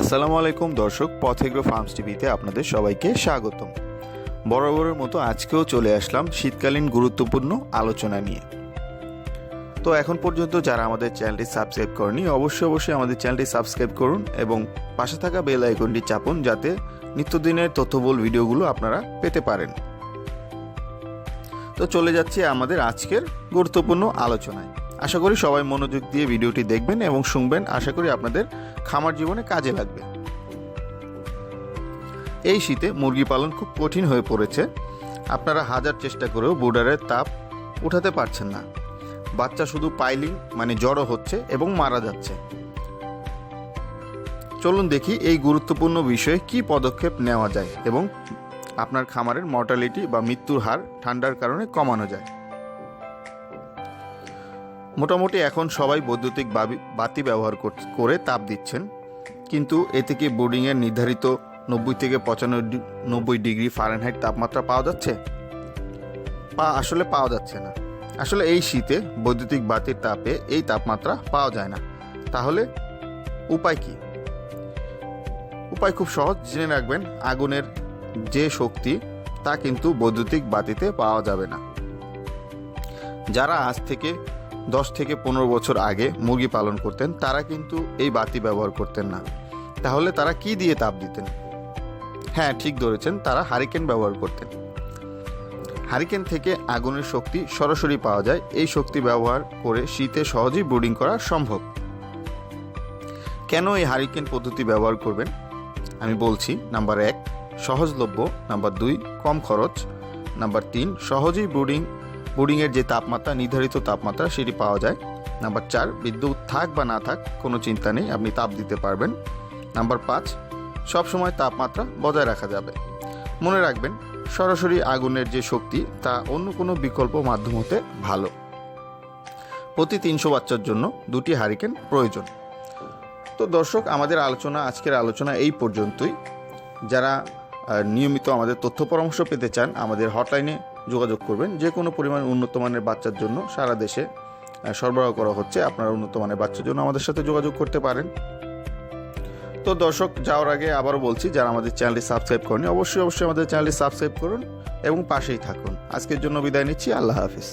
আসসালামু আলাইকুম দর্শক পথেগ্রো ফার্মস টিভিতে আপনাদের সবাইকে স্বাগতম। বরাবরের মতো আজকেও চলে আসলাম শীতকালীন গুরুত্বপূর্ণ আলোচনা নিয়ে। তো এখন পর্যন্ত যারা আমাদের চ্যানেলটি সাবস্ক্রাইব করেনি, অবশ্যই অবশ্যই আমাদের চ্যানেলটি সাবস্ক্রাইব করুন এবং পাশে থাকা বেল আইকনটি চাপুন যাতে নিত্যদিনের তথ্যবল ভিডিওগুলো আপনারা পেতে পারেন। তো চলে যাচ্ছি আমাদের আজকের গুরুত্বপূর্ণ আলোচনায়। আশা করি সবাই মনোযোগ দিয়ে ভিডিওটি দেখবেন এবং শুনবেন। আশা করি আপনাদের খামার জীবনে কাজে লাগবে। এই শীতে মুরগি পালন খুব কঠিন হয়ে পড়েছে। আপনারা হাজার চেষ্টা করেও বোর্ডারের তাপ উঠাতে পারছেন না। বাচ্চা শুধু পাইলিং মানে জড়ো হচ্ছে এবং মারা যাচ্ছে। চলুন দেখি এই গুরুত্বপূর্ণ বিষয়ে কি পদক্ষেপ নেওয়া যায় এবং আপনার খামারের মর্টালিটি বা মৃত্যুর হার ঠান্ডার কারণে কমানো যায়। মোটামুটি এখন সবাই বৈদ্যুতিক বাতি ব্যবহার করে তাপ দিচ্ছেন। কিন্তু এতে কি বোর্ডিংয়ের নির্ধারিত নব্বই থেকে পঁচানব্বই নব্বই ডিগ্রি ফারেনহাইট তাপমাত্রা পাওয়া যাচ্ছে? পা, আসলে পাওয়া যাচ্ছে না। আসলে এই শীতে বৈদ্যুতিক বাতির তাপে এই তাপমাত্রা পাওয়া যায় না। তাহলে উপায় কি? উপায় খুব সহজ, জেনে রাখবেন, আগুনের যে শক্তি, তা কিন্তু বৈদ্যুতিক বাতিতে পাওয়া যাবে না। যারা আজ থেকে দশ থেকে পনেরো বছর আগে মুরগি পালন করতেন, তারা কিন্তু এই বাতি ব্যবহার করতেন না। তাহলে তারা কি দিয়ে তাপ দিতেন? হ্যাঁ ঠিক ধরেছেন, তারা হারিকেন ব্যবহার করতেন। হারিকেন থেকে আগুনের শক্তি সরাসরি পাওয়া যায়। এই শক্তি ব্যবহার করে শীতে সহজেই ব্রুডিং করা সম্ভব। কেন এই হারিকেন পদ্ধতি ব্যবহার করবেন? আমি বলছি, নাম্বার এক, সহজলভ্য। নাম্বার দুই, কম খরচ। নাম্বার তিন, সহজেই ব্রুডিং, বোর্ডিংয়ের যে তাপমাত্রা, নির্ধারিত তাপমাত্রা, সেটি পাওয়া যায়। নাম্বার চার, বিদ্যুৎ থাক বা না থাক, কোনো চিন্তা নেই, আপনি তাপ দিতে পারবেন। নাম্বার পাঁচ, সবসময় তাপমাত্রা বজায় রাখা যাবে। মনে রাখবেন সরাসরি আগুনের যে শক্তি, তা অন্য কোনো বিকল্প মাধ্যম হতে ভালো। প্রতি তিনশো বাচ্চার জন্য দুটি হারিকেন প্রয়োজন। তো দর্শক, আমাদের আলোচনা, আজকের আলোচনা এই পর্যন্তই। যারা নিয়মিত আমাদের তথ্য পরামর্শ পেতে চান, আমাদের হটলাইনে যোগাযোগ করবেন। যে কোনো পরিমাণ উন্নত মানের বাচ্চার জন্য সারা দেশে সরবরাহ করা হচ্ছে। আপনারা উন্নত মানের বাচ্চার জন্য আমাদের সাথে যোগাযোগ করতে পারেন। তো দর্শক যাওয়ার আগে আবার বলছি, যারা আমাদের চ্যানেলটি সাবস্ক্রাইব করেনি অবশ্যই অবশ্যই আমাদের চ্যানেলটি সাবস্ক্রাইব করুন এবং পাশেই থাকুন। আজকের জন্য বিদায় নিচ্ছি, আল্লাহ হাফিজ।